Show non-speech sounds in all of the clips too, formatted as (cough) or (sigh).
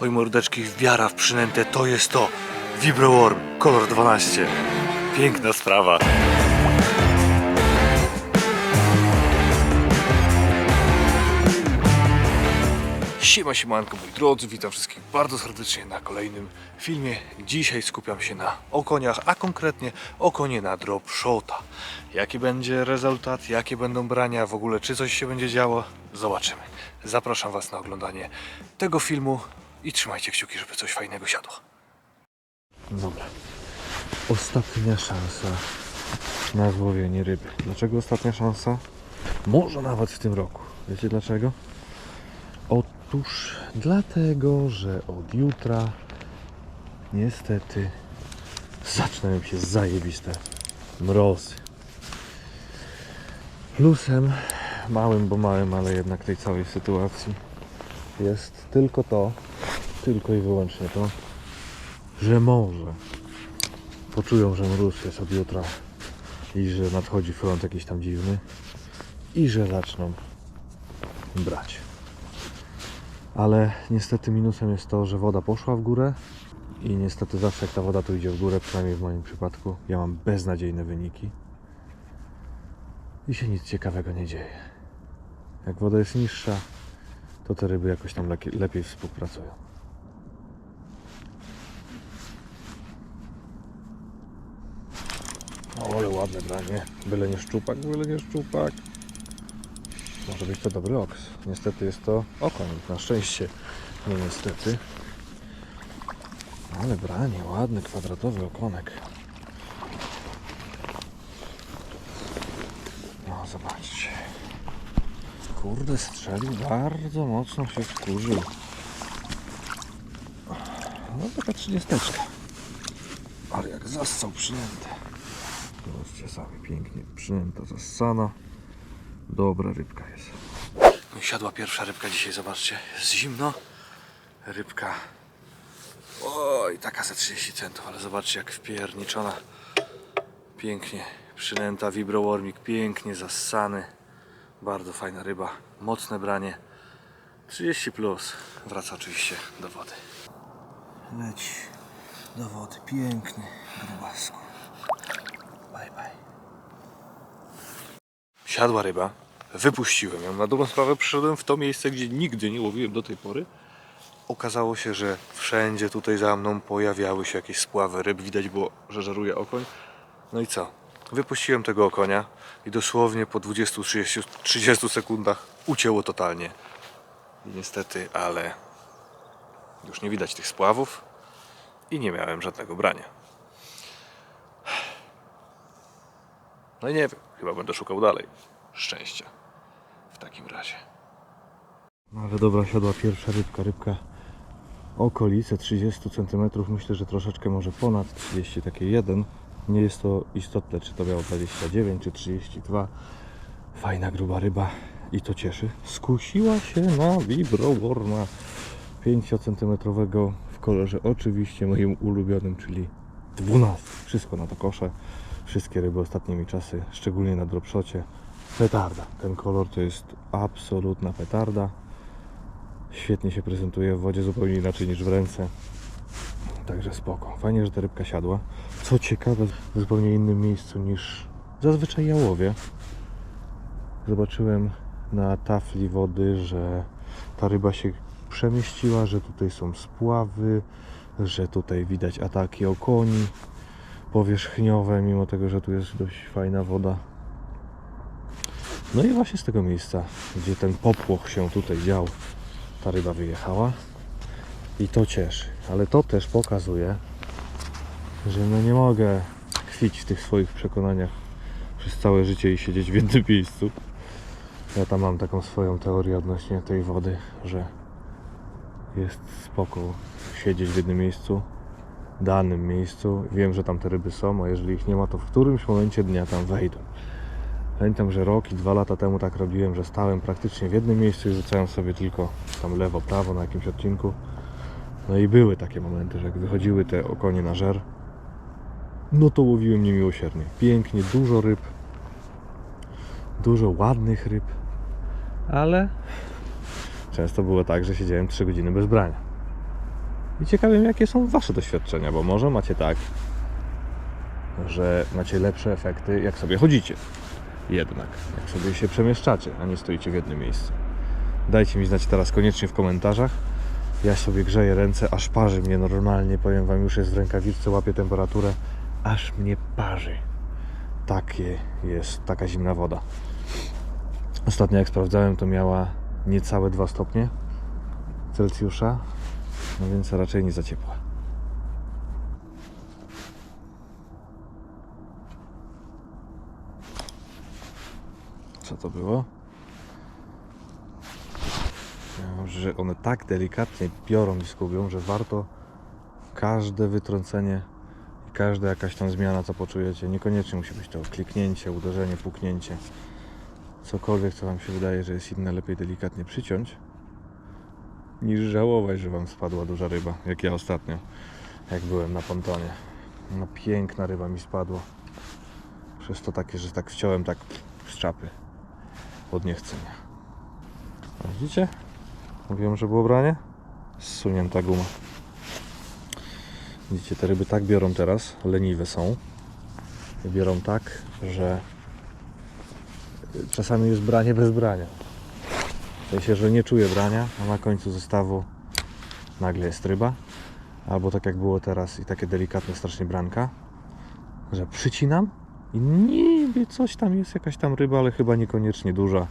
Oj mordeczki, wiara w przynętę to jest to. Vibroworm, kolor 12. Piękna sprawa. Siema, siemanko moi drodzy, witam wszystkich bardzo serdecznie na kolejnym filmie. Dzisiaj skupiam się na okoniach, a konkretnie okonie na drop shota. Jaki będzie rezultat, jakie będą brania, w ogóle czy coś się będzie działo, zobaczymy. Zapraszam Was na oglądanie tego filmu i trzymajcie kciuki, żeby coś fajnego siadło. Dobra, ostatnia szansa na złowienie ryby. Dlaczego ostatnia szansa? Może nawet w tym roku. Wiecie dlaczego? Otóż dlatego, że od jutra niestety zaczynają się zajebiste mrozy. Plusem, małym, bo małym, ale jednak tej całej sytuacji jest tylko to, tylko i wyłącznie to, że może poczują, że mróz jest od jutra i że nadchodzi front jakiś tam dziwny i że zaczną brać ale niestety minusem jest to, że woda poszła w górę i niestety zawsze jak ta woda tu idzie w górę, przynajmniej w moim przypadku, ja mam beznadziejne wyniki i się nic ciekawego nie dzieje. Jak woda jest niższa, to te ryby jakoś tam lepiej, współpracują. Ale ładne branie. Byle nie szczupak, byle nie szczupak. Może być to dobry oks. Niestety jest to okoń. Na szczęście nie niestety. Ale branie, ładny kwadratowy okonek. No zobaczcie. Kurde strzelił, bardzo mocno się wkurzył. No taka trzydziesteczka. Ale jak zassał przynętę. Zobaczcie sami pięknie. Przynęta zassana. Dobra rybka jest. No siadła pierwsza rybka dzisiaj, zobaczcie. Jest zimno. Rybka. Oj, taka za 30 centów, ale zobaczcie jak wpierniczona. Pięknie przynęta, vibrowormik, pięknie zassany. Bardzo fajna ryba, mocne branie. 30 plus. Wraca oczywiście do wody. Leć do wody, piękny grubasku. Bye bye. Siadła ryba, wypuściłem ją. Na dobrą sprawę przyszedłem w to miejsce, gdzie nigdy nie łowiłem do tej pory. Okazało się, że wszędzie tutaj za mną pojawiały się jakieś spławy ryb. Widać było, że żaruje okoń. No i co? Wypuściłem tego okonia i dosłownie po 20-30 30 sekundach ucięło totalnie. I niestety, ale już nie widać tych spławów i nie miałem żadnego brania. No i nie wiem, chyba będę szukał dalej. Szczęścia. W takim razie. No ale dobra, siadła pierwsza rybka. Rybka okolice 30 cm. Myślę, że troszeczkę może ponad 30, takie 1. Nie jest to istotne, czy to miało 29 czy 32. Fajna, gruba ryba i to cieszy. Skusiła się na vibroworma 5 cm w kolorze oczywiście moim ulubionym, czyli 12. Wszystko na to kosze. Wszystkie ryby ostatnimi czasy, szczególnie na dropshocie. Petarda. Ten kolor to jest absolutna petarda. Świetnie się prezentuje w wodzie, zupełnie inaczej niż w ręce. Także spoko. Fajnie, że ta rybka siadła. Co ciekawe, w zupełnie innym miejscu niż zazwyczaj ja łowię. Zobaczyłem na tafli wody, że ta ryba się przemieściła, że tutaj są spławy, że tutaj widać ataki okoni powierzchniowe, mimo tego, że tu jest dość fajna woda. No i właśnie z tego miejsca, gdzie ten popłoch się tutaj dział, ta ryba wyjechała i to cieszy. Ale to też pokazuje, że no nie mogę tkwić w tych swoich przekonaniach przez całe życie i siedzieć w jednym (laughs) miejscu. Ja tam mam taką swoją teorię odnośnie tej wody, że jest spoko siedzieć w jednym miejscu, danym miejscu. Wiem, że tam te ryby są, a jeżeli ich nie ma, to w którymś momencie dnia tam wejdą. Pamiętam, że rok i dwa lata temu tak robiłem, że stałem praktycznie w jednym miejscu i rzucałem sobie tylko tam lewo, prawo na jakimś odcinku. No i były takie momenty, że jak wychodziły te okonie na żer, no to łowiłem niemiłosiernie. Pięknie, dużo ryb, dużo ładnych ryb, ale często było tak, że siedziałem 3 godziny bez brania. I ciekawe jakie są Wasze doświadczenia, bo może macie tak, że macie lepsze efekty, jak sobie chodzicie. Jednak, jak sobie się przemieszczacie, a nie stoicie w jednym miejscu. Dajcie mi znać teraz koniecznie w komentarzach. Ja sobie grzeję ręce, aż parzy mnie normalnie. Powiem Wam, już jest w rękawiczce, łapię temperaturę, aż mnie parzy. Takie jest, taka zimna woda. Ostatnio jak sprawdzałem, to miała niecałe 2 stopnie Celsjusza, no więc raczej nie za ciepła. Co to było? Że one tak delikatnie biorą i skubią, że warto każde wytrącenie i każda jakaś tam zmiana, co poczujecie, niekoniecznie musi być to kliknięcie, uderzenie, puknięcie, cokolwiek, co Wam się wydaje, że jest inne, lepiej delikatnie przyciąć, niż żałować, że Wam spadła duża ryba, jak ja ostatnio, jak byłem na pontonie. No piękna ryba mi spadła. Przez to takie, że tak wciąłem tak z czapy od niechcenia. Widzicie? Mówiłem, że było branie? Zsunięta guma. Widzicie, te ryby tak biorą teraz, leniwe są. Biorą tak, że czasami jest branie bez brania. W sensie, że nie czuję brania, a na końcu zestawu nagle jest ryba. Albo tak jak było teraz i takie delikatne strasznie branka, że przycinam i niby coś tam jest, jakaś tam ryba, ale chyba niekoniecznie duża.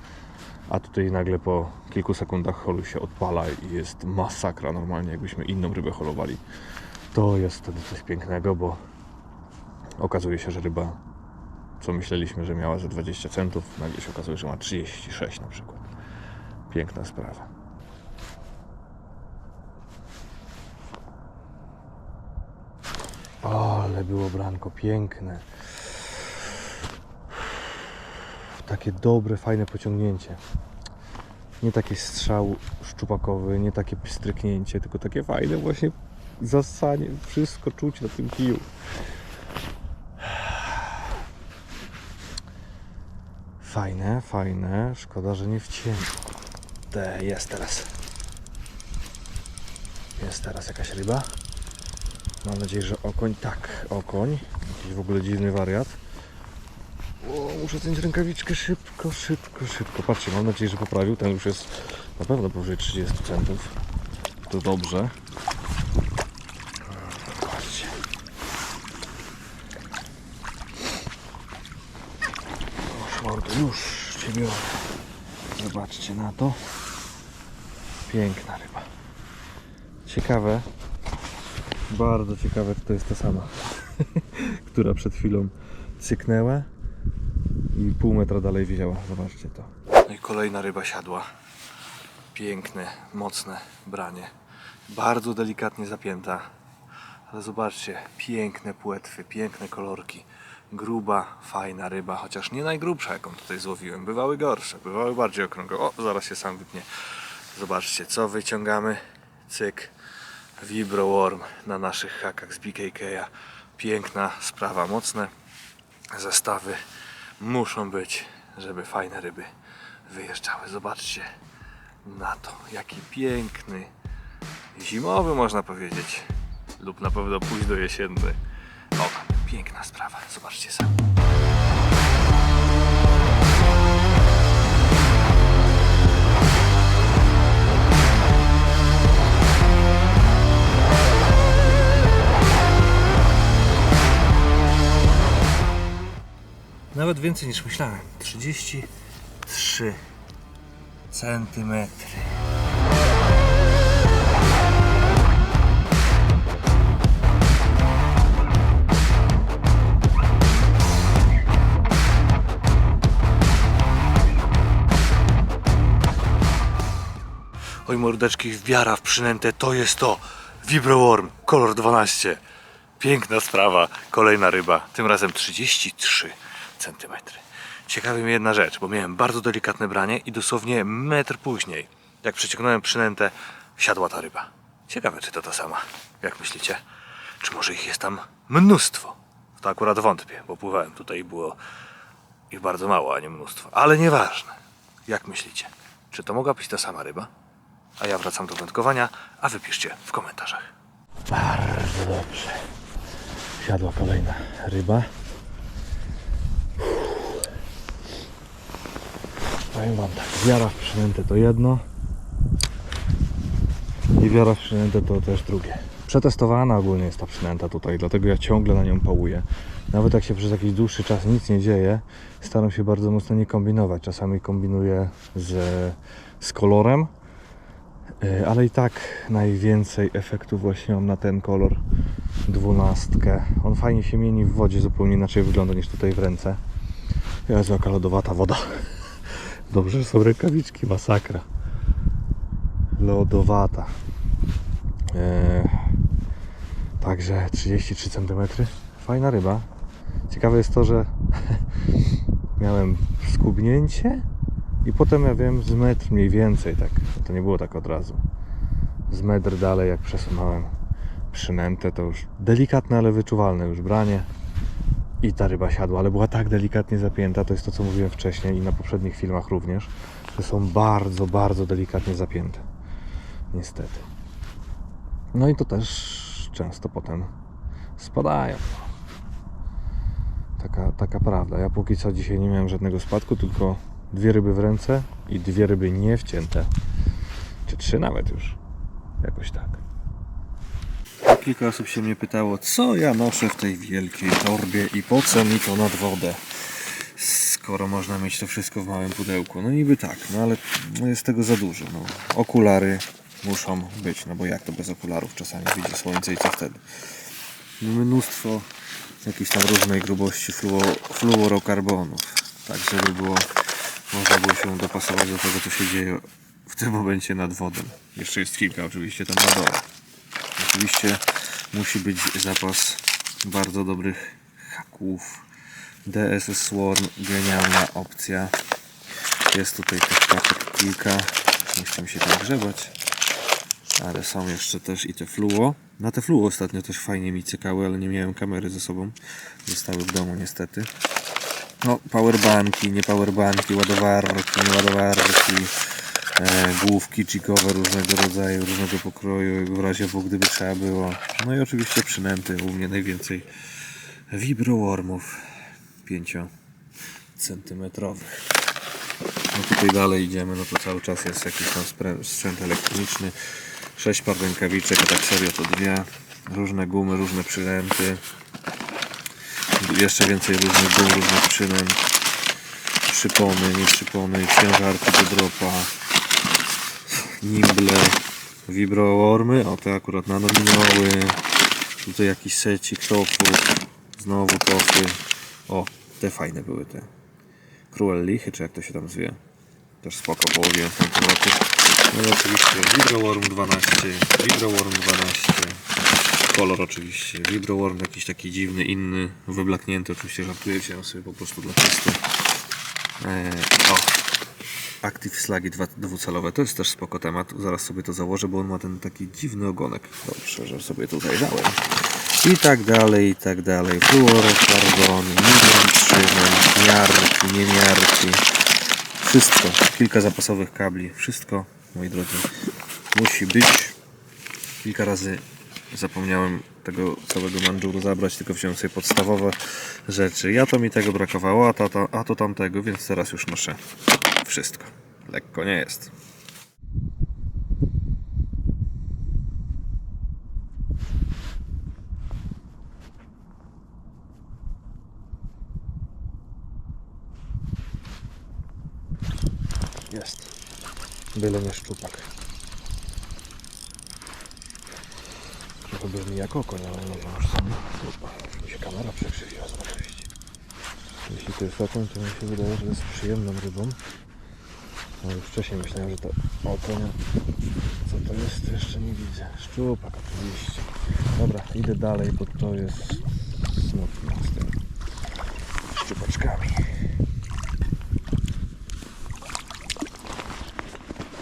A tutaj nagle po kilku sekundach holu się odpala i jest masakra normalnie, jakbyśmy inną rybę holowali. To jest wtedy coś pięknego, bo okazuje się, że ryba, co myśleliśmy, że miała ze 20 centów, nagle się okazuje, że ma 36 na przykład. Piękna sprawa. O, ale było branko piękne. Takie dobre, fajne pociągnięcie. Nie taki strzał szczupakowy, nie takie stryknięcie, tylko takie fajne właśnie zasanie. Wszystko czuć na tym kiju. Fajne, fajne. Szkoda, że nie wcięło. Te, jest teraz. Jest teraz jakaś ryba. Mam nadzieję, że okoń. Tak, okoń. Jakiś w ogóle dziwny wariat. O, muszę zdjąć rękawiczkę szybko, szybko, szybko. Patrzcie, mam nadzieję, że poprawił. Ten już jest na pewno powyżej 30 centów. To dobrze. Patrzcie. Już już Cię biorę. Zobaczcie na to. Piękna ryba. Ciekawe, bardzo ciekawe, czy to jest ta sama, (laughs) która przed chwilą cyknęła i pół metra dalej wzięła. Zobaczcie to. No i kolejna ryba siadła. Piękne, mocne branie. Bardzo delikatnie zapięta. Ale zobaczcie, piękne płetwy, piękne kolorki. Gruba, fajna ryba, chociaż nie najgrubsza, jaką tutaj złowiłem. Bywały gorsze, bywały bardziej okrągłe. O, zaraz się sam wypnie. Zobaczcie, co wyciągamy. Cyk. Vibro Worm na naszych hakach z BKK'a. Piękna sprawa, mocne zestawy muszą być, żeby fajne ryby wyjeżdżały. Zobaczcie na to, jaki piękny, zimowy można powiedzieć, lub na pewno późno jesienny. Piękna sprawa, zobaczcie sami. Nawet więcej niż myślałem. 33 centymetry. Oj mordeczki, wiara w przynętę to jest to. Vibroworm, kolor 12. Piękna sprawa, kolejna ryba, tym razem 33 cm. Ciekawi mnie jedna rzecz, bo miałem bardzo delikatne branie i dosłownie metr później, jak przeciągnąłem przynętę, siadła ta ryba. Ciekawe, czy to ta sama. Jak myślicie? Czy może ich jest tam mnóstwo? W to akurat wątpię, bo pływałem tutaj i było ich bardzo mało, a nie mnóstwo. Ale nieważne. Jak myślicie? Czy to mogła być ta sama ryba? A ja wracam do wędkowania, a wy piszcie w komentarzach. Bardzo dobrze. Siadła kolejna ryba. Powiem wam tak, wiara w przynętę to jedno i wiara w przynętę to też drugie. Przetestowana ogólnie jest ta przynęta tutaj, dlatego ja ciągle na nią pałuję. Nawet jak się przez jakiś dłuższy czas nic nie dzieje, staram się bardzo mocno nie kombinować. Czasami kombinuję z, z kolorem, E, ale i tak najwięcej efektu właśnie mam na ten kolor dwunastkę. On fajnie się mieni w wodzie, zupełnie inaczej wygląda niż tutaj w ręce. Jezu, jaka lodowata woda. Dobrze, że są rękawiczki, masakra. Lodowata. E, także 33 cm. Fajna ryba. Ciekawe jest to, że (laughs) miałem skubnięcie i potem ja wiem z metr mniej więcej, tak. To nie było tak od razu. Z metr dalej, jak przesunąłem przynętę, to już delikatne, ale wyczuwalne już branie. I ta ryba siadła, ale była tak delikatnie zapięta, to jest to, co mówiłem wcześniej i na poprzednich filmach również, że są bardzo, bardzo delikatnie zapięte. Niestety. No i to też często potem spadają. Taka, taka prawda. Ja póki co dzisiaj nie miałem żadnego spadku, tylko dwie ryby w ręce i dwie ryby nie wcięte. Czy trzy nawet już. Jakoś tak. Kilka osób się mnie pytało, co ja noszę w tej wielkiej torbie i po co mi to nad wodę, skoro można mieć to wszystko w małym pudełku. No niby tak, no ale no jest tego za dużo. No. Okulary muszą być, no bo jak to bez okularów? Czasami widzi słońce i co wtedy? Mnóstwo jakiejś tam różnej grubości fluo, fluorokarbonów, tak żeby było, można było się dopasować do tego, co się dzieje w tym momencie nad wodą. Jeszcze jest kilka oczywiście tam na dole. Oczywiście musi być zapas bardzo dobrych haków. DSS Swarm, genialna opcja. Jest tutaj tych paczek kilka. Nie chcę mi się tam grzebać. Ale są jeszcze też i te fluo. Na te fluo ostatnio też fajnie mi cykały, ale nie miałem kamery ze sobą. Zostały w domu niestety. No, powerbanki, nie powerbanki, ładowarki, nie ładowarki, główki chikowe różnego rodzaju, różnego pokroju, w razie W, gdyby trzeba było. No i oczywiście przynęty, u mnie najwięcej vibrowormów 5 centymetrowych. No tutaj dalej idziemy, no to cały czas jest jakiś tam sprzęt elektroniczny. Sześć par rękawiczek, a tak serio to dwie. Różne gumy, różne przynęty. Jeszcze więcej różnych gum, różnych przynęt. Przypony, nie przypony, ciężarki do dropa. Nimble, vibrowormy, o te akurat nanominoły. Tutaj jakiś secik tofów. Znowu tofy. O, te fajne były te. Cruel Lichy, czy jak to się tam zwie. Też spoko połowiłem w tamtym roku. No i oczywiście Vibroworm 12, Vibroworm 12. Kolor oczywiście. Vibroworm jakiś taki dziwny, inny, wyblaknięty. Oczywiście żartuję się sobie po prostu dla testu. Eee, o, Active Slagi dwucalowe. To jest też spoko temat. Zaraz sobie to założę, bo on ma ten taki dziwny ogonek. Dobrze, że sobie to zajrzałem. I tak dalej, i tak dalej. Fluorokarbon, przynęt, miarki, niemiarki. Wszystko. Kilka zapasowych kabli. Wszystko, moi drodzy, musi być. Kilka razy zapomniałem tego całego mandżuru zabrać, tylko wziąłem sobie podstawowe rzeczy. Ja to mi tego brakowało, a to, a to tamtego, więc teraz już noszę wszystko. Lekko nie jest. Jest. Byle nie szczupak. To brzmi jak ale nie już sam. Mi się kamera przekrzywiła oczywiście. Jeśli to jest okoń, to mi się wydaje, że jest przyjemną rybą. No już wcześniej myślałem, że to okoń. Co to jest, jeszcze nie widzę. Szczupak oczywiście. Dobra, idę dalej, bo to jest smutno z tym szczupaczkami.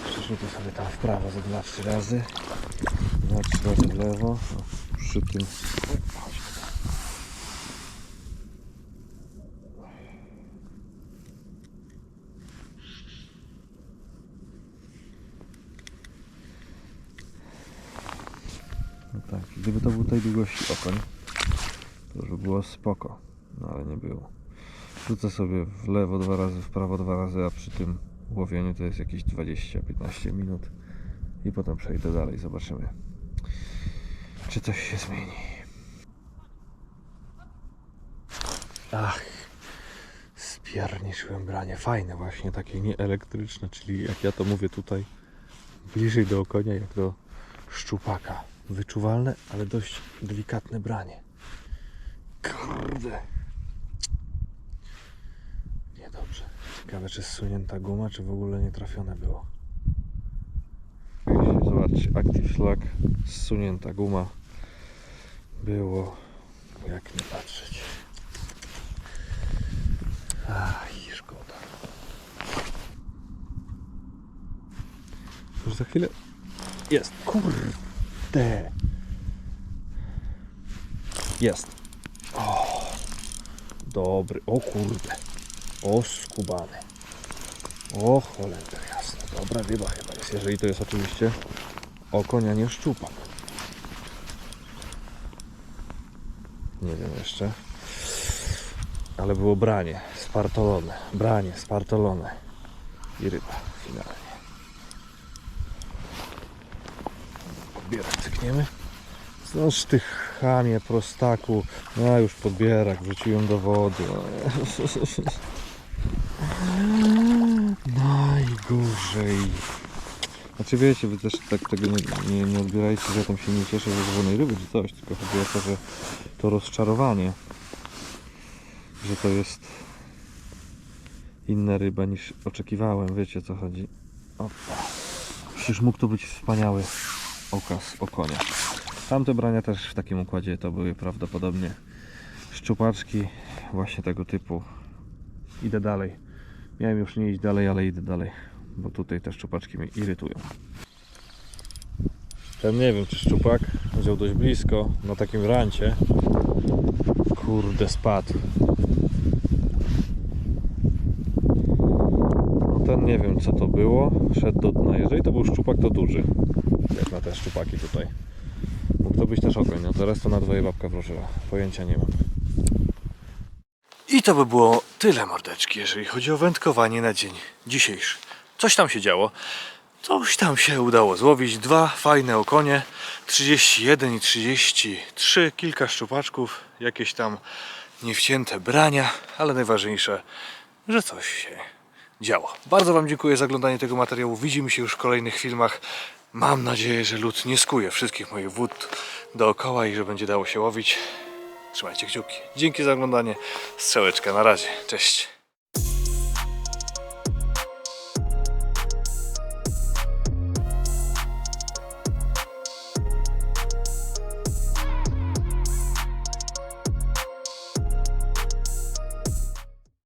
Przeszuty sobie tam w prawo za 2-3 razy. 2-3 razy w lewo. O, przy tym. No tak, gdyby to był tej długości okoń, to już by było spoko. No ale nie było. Rzucę sobie w lewo dwa razy, w prawo dwa razy, a przy tym łowieniu to jest jakieś 20-15 minut. I potem przejdę dalej, zobaczymy. Czy coś się zmieni. Ach, spierniczyłem branie. Fajne właśnie, takie nieelektryczne, czyli jak ja to mówię tutaj, bliżej do konia jak do szczupaka. Wyczuwalne, ale dość delikatne branie. Kurde. Niedobrze. Ciekawe, czy zsunięta guma, czy w ogóle nie trafione było. Zobaczcie, Active Slack, zsunięta guma. Było, jak nie patrzeć. Aj, szkoda. Już za chwilę jest. Kurde. Jest. O, dobry. O kurde. O skubany. O cholender jasne. Dobra ryba chyba jest. Jeżeli to jest oczywiście okoń, a nie szczupak. Nie wiem jeszcze. Ale było branie. Spartolone. Branie spartolone. I ryba finalnie. Podbierak cykniemy. Znasz ty chamie, prostaku. No już podbierak, wrzuciłem do wody. Najgorzej. Znaczy wiecie, wy też tak tego nie, nie, nie odbierajcie, że ja tam się nie cieszę ze złonej ryby czy coś, tylko chodzi o to, że to rozczarowanie, że to jest inna ryba niż oczekiwałem, wiecie co chodzi. Opa. Przecież mógł to być wspaniały okaz okonia. Tamte brania też w takim układzie to były prawdopodobnie szczupaczki właśnie tego typu. Idę dalej. Miałem już nie iść dalej, ale idę dalej, bo tutaj te szczupaczki mnie irytują. Ten nie wiem czy szczupak wziął dość blisko na takim rancie. Kurde spadł. No ten nie wiem co to było. Szedł do dna. Jeżeli to był szczupak to duży. Jak na te szczupaki tutaj. Mógł to być też okoń. No teraz to na dwoje babka wróżyła. Pojęcia nie mam. I to by było tyle mordeczki, jeżeli chodzi o wędkowanie na dzień dzisiejszy. Coś tam się działo. Coś tam się udało złowić. Dwa fajne okonie. 31 i 33. Kilka szczupaczków. Jakieś tam niewcięte brania. Ale najważniejsze, że coś się działo. Bardzo Wam dziękuję za oglądanie tego materiału. Widzimy się już w kolejnych filmach. Mam nadzieję, że lód nie skuje wszystkich moich wód dookoła i że będzie dało się łowić. Trzymajcie kciuki. Dzięki za oglądanie. Strzałeczka na razie. Cześć.